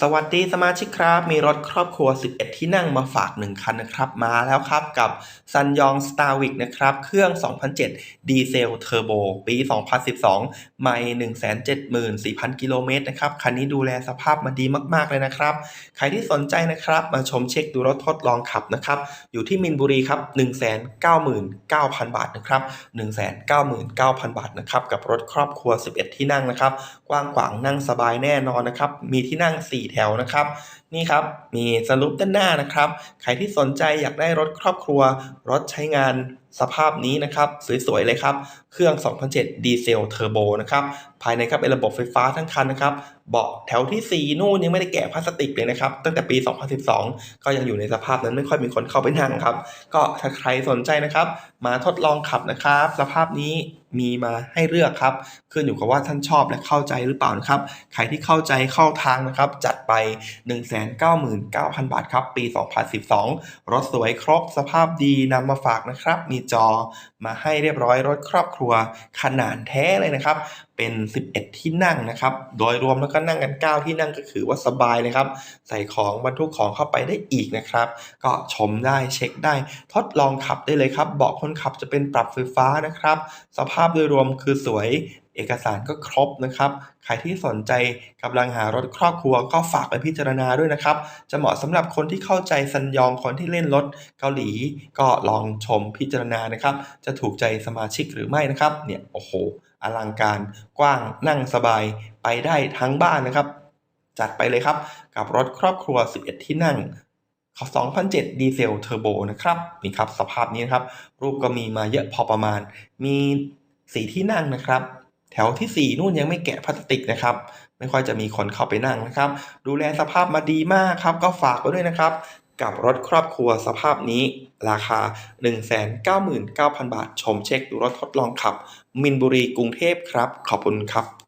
สวัสดีสมาชิกครับ มีรถครอบครัว 11 ที่นั่งมาฝาก 1 คันนะครับ มาแล้วครับกับซันยอง Star w i c นะครับ เครื่อง 2007 ดีเซลเทอร์โบ ปี 2012 ไม่ 174,000 กิโลเมตรนะครับ คันนี้ดูแลสภาพมาดีมากๆเลยนะครับ ใครที่สนใจนะครับ มาชมเช็คดูรถทดลองขับนะครับ อยู่ที่มินบุรีครับ 199,000 บาทนะครับ 199,000 บาทนะครับ กับรถครอบครัว 11 ที่นั่งนะครับ กว้างขวางนั่งสบายแน่นอนนะครับ มีที่นั่ง4แถวนะครับ นี่ครับ มีสลูปด้านหน้านะครับ ใครที่สนใจอยากได้รถครอบครัว รถใช้งานสภาพนี้นะครับ สวยๆ เลยครับ เครื่อง 2007 ดีเซลเทอร์โบนะครับ ภายในครับเป็นระบบไฟฟ้าทั้งคันนะครับ เบาะแถวที่ 4 นู่นยังไม่ได้แกะพลาสติกเลยนะครับ ตั้งแต่ปี 2012 ก็ยังอยู่ในสภาพนั้นไม่ค่อยมีคนเข้าไปนั่งครับ ก็ถ้าใครสนใจนะครับ มาทดลองขับนะครับ สภาพนี้มีมาให้เลือกครับ ขึ้นอยู่กับว่าท่านชอบและเข้าใจหรือเปล่านะครับ ใครที่เข้าใจเข้าทางนะครับ จัดไป199,000 บาทครับ ปี 2012 รถสวยครบสภาพดีนำมาฝากนะครับ มีจอมาให้เรียบร้อยรถครอบครัวขนาดแท้เลยนะครับ เป็น 11 ที่นั่งนะครับ โดยรวมแล้วก็นั่งกัน 9 ที่นั่งก็คือว่าสบายเลยครับ ใส่ของบรรทุกของเข้าไปได้อีกนะครับ ก็ชมได้เช็คได้ ทดลองขับได้เลยครับ เบาะคนขับจะเป็นปรับไฟฟ้านะครับ สภาพโดยรวมคือสวย เอกสารก็ครบนะครับ ใครที่สนใจกำลังหารถครอบครัวก็ฝากไปพิจารณาด้วยนะครับ จะเหมาะสำหรับคนที่เข้าใจซันยองคนที่เล่นรถเกาหลี ก็ลองชมพิจารณานะครับ จะถูกใจสมาชิกหรือไม่นะครับ เนี่ยโอ้โห อลังการกว้างนั่งสบายไปได้ทั้งบ้านนะครับ จัดไปเลยครับกับรถครอบครัว 11 ที่นั่ง2007 ดีเซลเทอร์โบนะครับนี่ครับสภาพนี้นะครับ รูปก็มีมาเยอะพอประมาณ มีสีที่นั่งนะครับ แถวที่ 4 นู่นยังไม่แกะพลาสติกนะครับ ไม่ค่อยจะมีคนเข้าไปนั่งนะครับ ดูแลสภาพมาดีมากครับ ก็ฝากไว้ด้วยนะครับ กับรถครอบครัวสภาพนี้ ราคา 199,000 บาท ชมเช็คดูรถทดลองขับ มินบุรีกรุงเทพครับ ขอบคุณครับ